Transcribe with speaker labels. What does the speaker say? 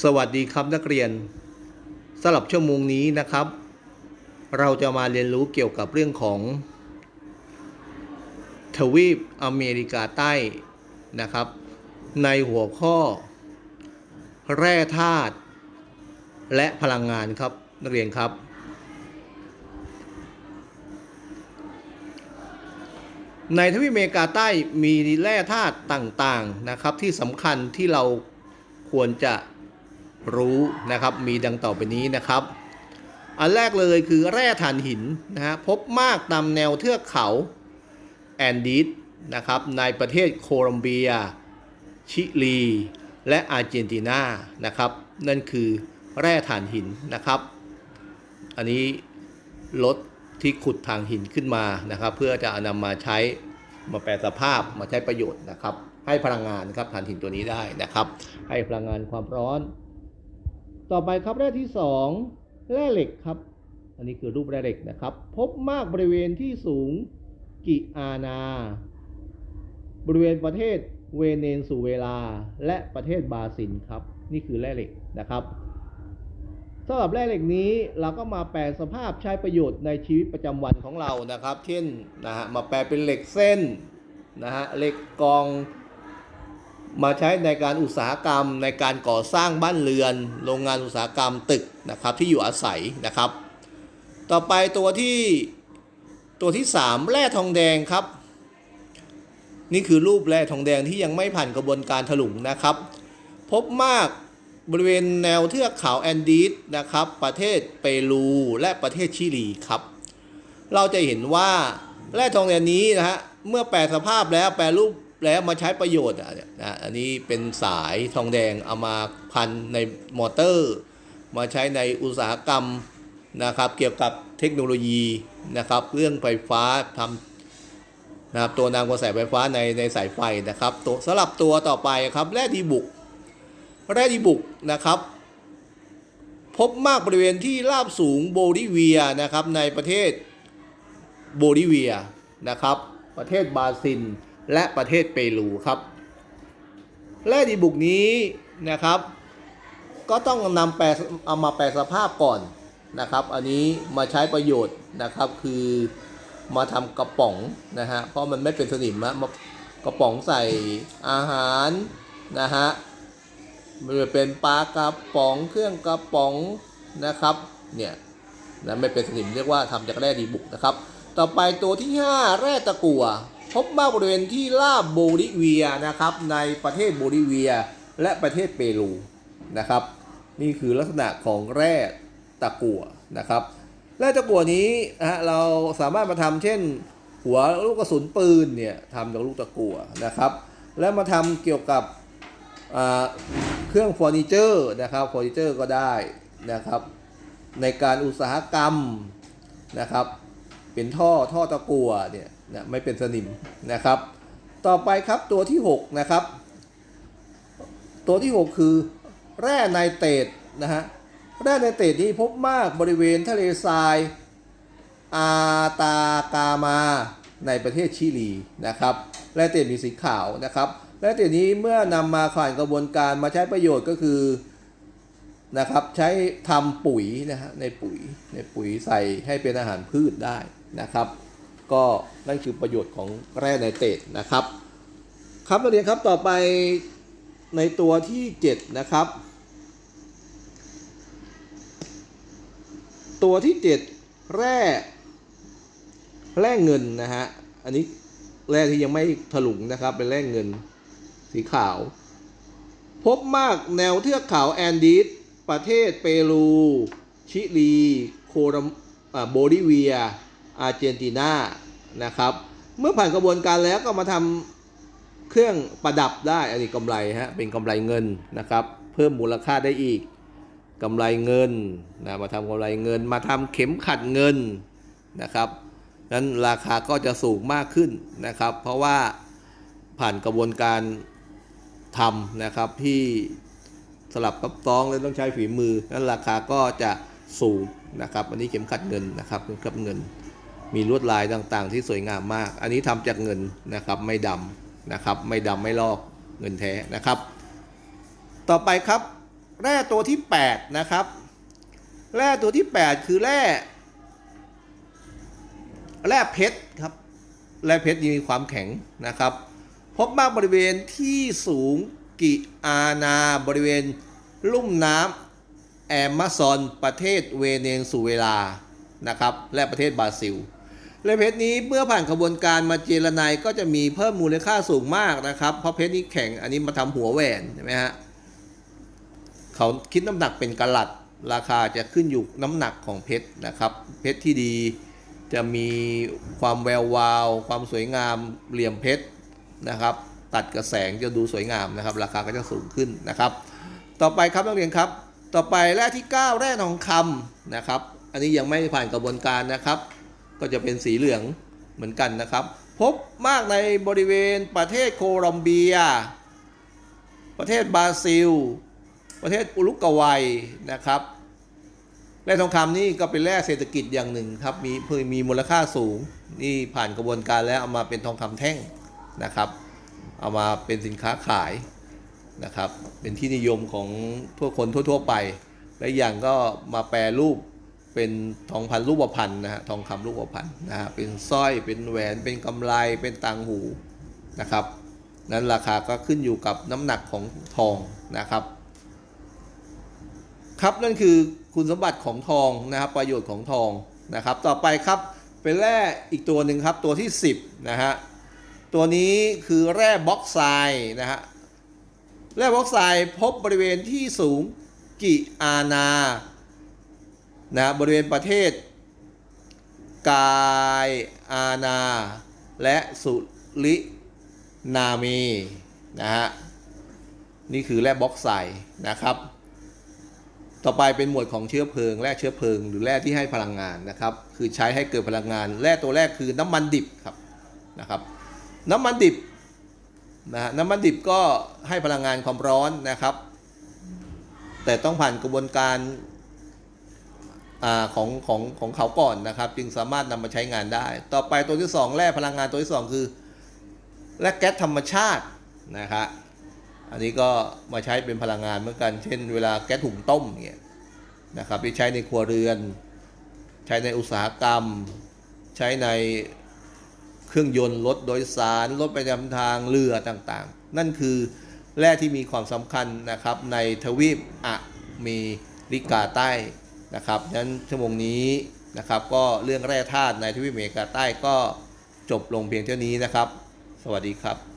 Speaker 1: สวัสดีครับนักเรียนสำหรับชั่วโมงนี้นะครับ เราจะมาเรียนรู้เกี่ยวกับเรื่องของ ทวีปอเมริกาใต้นะครับ ในหัวข้อ แร่ธาตุและพลังงานครับนักเรียนครับ ในทวีปอเมริกาใต้มีแร่ธาตุต่างๆนะครับที่สำคัญที่เราควรจะ รู้นะครับมีดังต่อไปนี้นะครับ อันแรกเลยคือแร่ถ่านหินนะฮะพบมากตามแนวเทือกเขาแอนดีสนะครับในประเทศโคลอมเบีย ชิลี และอาร์เจนตินานะครับ นั่นคือแร่ถ่านหินนะครับ อันนี้รถที่ขุดทางหินขึ้นมานะครับ เพื่อจะอนำมาใช้มาแปลสภาพมาใช้ประโยชน์นะครับ ให้พลังงานครับถ่านหินตัวนี้ได้นะครับ ให้พลังงานความร้อน ต่อไปครับแร่ที่ 2 แร่เหล็กครับ อันนี้คือรูปแร่เหล็กนะครับ พบมากบริเวณที่สูงกิอานา บริเวณประเทศเวเนซุเอลา และประเทศบราซิลครับ นี่คือแร่เหล็กนะครับสำหรับแร่เหล็กนี้เราก็มาแปลสภาพใช้ประโยชน์ในชีวิตประจำวันของเรานะครับ เช่นนะฮะมาแปลเป็นเหล็กเส้นนะฮะเหล็กกอง มาใช้ในการอุตสาหกรรม ในการก่อสร้างบ้านเรือน โรงงานอุตสาหกรรมตึกนะครับที่อยู่อาศัยนะครับ ต่อไปตัวที่ตัวที่ 3 แร่ทองแดงครับ นี่คือรูปแร่ทองแดงที่ยังไม่ผ่านกระบวนการถลุงนะครับ พบมากบริเวณแนวเทือกเขาแอนดีสนะครับ ประเทศเปรูและประเทศชิลีครับ เราจะเห็นว่าแร่ทองแดงนี้นะฮะเมื่อแปลสภาพแล้วแปลรูป แล้วมาใช้ประโยชน์นะอันนี้เป็นสายทองแดงเอามาพันในมอเตอร์ มาใช้ในอุตสาหกรรมนะครับ เกี่ยวกับเทคโนโลยีนะครับ เรื่องไฟฟ้าทำนะครับตัวนำกระแสไฟฟ้าในในสายไฟนะครับตัวสำหรับตัวต่อไปครับแร่ดีบุกแร่ดีบุกนะครับ พบมากบริเวณที่ราบสูงโบลิเวียนะครับในประเทศโบลิเวียนะครับ ประเทศบราซิล และประเทศเปรูครับแร่ดีบุกนี้นะครับ ก็ต้องนำแปลเอามาแปลสภาพก่อนนะครับ อันนี้มาใช้ประโยชน์นะครับ คือมาทำกระป๋องนะฮะเพราะมันไม่เป็นสนิมอะมากระป๋องใส่อาหารนะฮะม่ว่าเป็นปลากระป๋องเครื่องกระป๋องนะครับเนี่ยนะไม่เป็นสนิมเรียกว่าทำจากแร่ดีบุกนะครับ ต่อไปตัวที่ 5 แร่ตะกั่ว พบมากบริเวณที่ลาบโบลิเวียนะครับในประเทศโบลิเวียและประเทศเปรูนะครับ นี่คือลักษณะของแร่ตะกั่วนะครับแร่ตะกั่วนี้นะฮะเราสามารถมาทำเช่น หัวลูกกระสุนปืนเนี่ยทำจากลูกตะกั่วนะครับ และมาทำเกี่ยวกับอ่าเครื่องเฟอร์นิเจอร์นะครับเฟอร์นิเจอร์ก็ได้นะครับ ในการอุตสาหกรรมนะครับ เป็นท่อท่อตะกั่วเนี่ย นะไม่เป็นสนิมนะครับ ต่อไปครับตัวที่ 6 นะครับ ตัวที่ 6 คือ แร่ไนเตรตนะฮะแร่ไนเตรตนี้พบมากบริเวณทะเลทราย อาตากามาในประเทศชิลีนะครับแร่เตรตมีสีขาวนะครับแร่เตรตนี้เมื่อนำมาผ่านกระบวนการมาใช้ประโยชน์ก็คือนะครับใช้ทำปุ๋ยนะฮะในปุ๋ยในปุ๋ยใส่ให้เป็นอาหารพืชได้นะครับ ก็นั่นคือประโยชน์ของแร่ไนเตรตนะครับ ครับนักเรียนครับต่อไปในตัวที่ 7 นะครับ ตัวที่ 7 แร่แร่เงินนะฮะอันนี้แร่ที่ยังไม่ถลุงนะครับเป็นแร่เงินสีขาว พบมากแนวเทือกเขาแอนดีสประเทศเปรู ชิลี โคลัมอ่าโบลิเวีย อาร์เจนตินานะครับ เมื่อผ่านกระบวนการแล้วก็มาทำเครื่องประดับได้ อันนี้กำไรฮะเป็นกำไรเงินนะครับ เพิ่มมูลค่าได้อีกกำไรเงินนะมาทำกำไรเงิน มาทำเข็มขัดเงินนะครับนั้นราคาก็จะสูงมากขึ้นนะครับ เพราะว่าผ่านกระบวนการทำนะครับที่สลับกับซองเลยต้องใช้ฝีมือ นั้นราคาก็จะสูงนะครับ อันนี้เข็มขัดเงินนะครับเข็มขัดเงิน มีลวดลายต่างๆ ที่สวยงามมาก อันนี้ทำจากเงินนะครับไม่ดำนะครับ ไม่ดำไม่ลอกเงินแท้นะครับ ต่อไปครับแร่ตัวที่ 8 นะครับแร่ตัวที่ 8 คือแร่แร่เพชรครับแร่เพชรมีความแข็งนะครับ พบมากบริเวณที่สูงกิอานาบริเวณลุ่มน้ำแอมะซอนประเทศเวเนซุเอลานะครับและประเทศบราซิล แร่เพชรนี้เมื่อผ่านกระบวนการมาเจรไนก็จะมีเพิ่มมูลค่าสูงมากนะครับ เพราะเพชรนี้แข็งอันนี้มาทำหัวแหวนใช่ไหมฮะเขาคิดน้ำหนักเป็นกะลัดราคาจะขึ้นอยู่น้ำหนักของเพชรนะครับ เพชรที่ดีจะมีความแวววาว ความสวยงามเหลี่ยมเพชรนะครับ ตัดกระแสงจะดูสวยงามนะครับ ราคาก็จะสูงขึ้นนะครับ ต่อไปครับนักเรียนครับ ต่อไปแร่ที่ 9 แร่ทองคำนะครับ อันนี้ยังไม่ผ่านกระบวนการนะครับ ก็จะเป็นสีเหลืองเหมือนกันนะครับ พบมากในบริเวณประเทศโคลอมเบีย ประเทศบราซิล ประเทศอุรุกวัยนะครับแร่ทองคำนี่ก็เป็นแร่เศรษฐกิจอย่างหนึ่งครับมีเพิ่มมีมูลค่าสูงนี่ผ่านกระบวนการแล้วเอามาเป็นทองคำแท่งนะครับ เอามาเป็นสินค้าขายนะครับ เป็นที่นิยมของทั่วคนทั่ว ๆ ไป และอย่างก็มาแปรรูป เป็นทองพันรูปพรรณนะฮะทองคำรูปพรรณนะฮะเป็นสร้อยเป็นแหวนเป็นกำไรเป็นต่างหูนะครับนั้นราคาก็ขึ้นอยู่กับน้ำหนักของทองนะครับ ครับนั่นคือคุณสมบัติของทองนะครับ ประโยชน์ของทองนะครับ ต่อไปครับเป็นแร่อีกตัวหนึ่งครับตัวที่ 10นะฮะตัวนี้คือแร่บล็อกไซด์นะฮะแร่บล็อกไซด์พบบริเวณที่สูงกิอานา นะบริเวณประเทศ กายอาณา และสุรินามีนะฮะนี่คือแร่บล็อกไซด์นะครับ ต่อไปเป็นหมวดของเชื้อเพลิงแร่เชื้อเพลิง หรือแร่ที่ให้พลังงานนะครับ คือใช้ให้เกิดพลังงาน แร่ตัวแรกคือน้ำมันดิบครับนะครับ น้ำมันดิบนะฮะน้ำมันดิบก็ให้พลังงานความร้อนนะครับ แต่ต้องผ่านกระบวนการ ของของของเขาก่อนนะครับ จึงสามารถนำมาใช้งานได้ ต่อไปตัวที่สองแร่พลังงานตัวที่สองคือแร่แก๊สธรรมชาตินะครับอันนี้ก็มาใช้เป็นพลังงานเหมือนกัน เช่น เวลาแก๊สถุงต้มเนี่ยนะครับที่ใช้ในครัวเรือน ใช้ในอุตสาหกรรม ใช้ในเครื่องยนต์รถโดยสารรถประจำทางเรือต่างๆ นั่นคือแร่ที่มีความสำคัญนะครับในทวีปอะเมริกาใต้ นะครับดังนั้นชั่วโมงนี้นะครับ ก็เรื่องแร่ธาตุในทวีปอเมริกาใต้ก็จบลงเพียงเท่านี้นะครับ สวัสดีครับ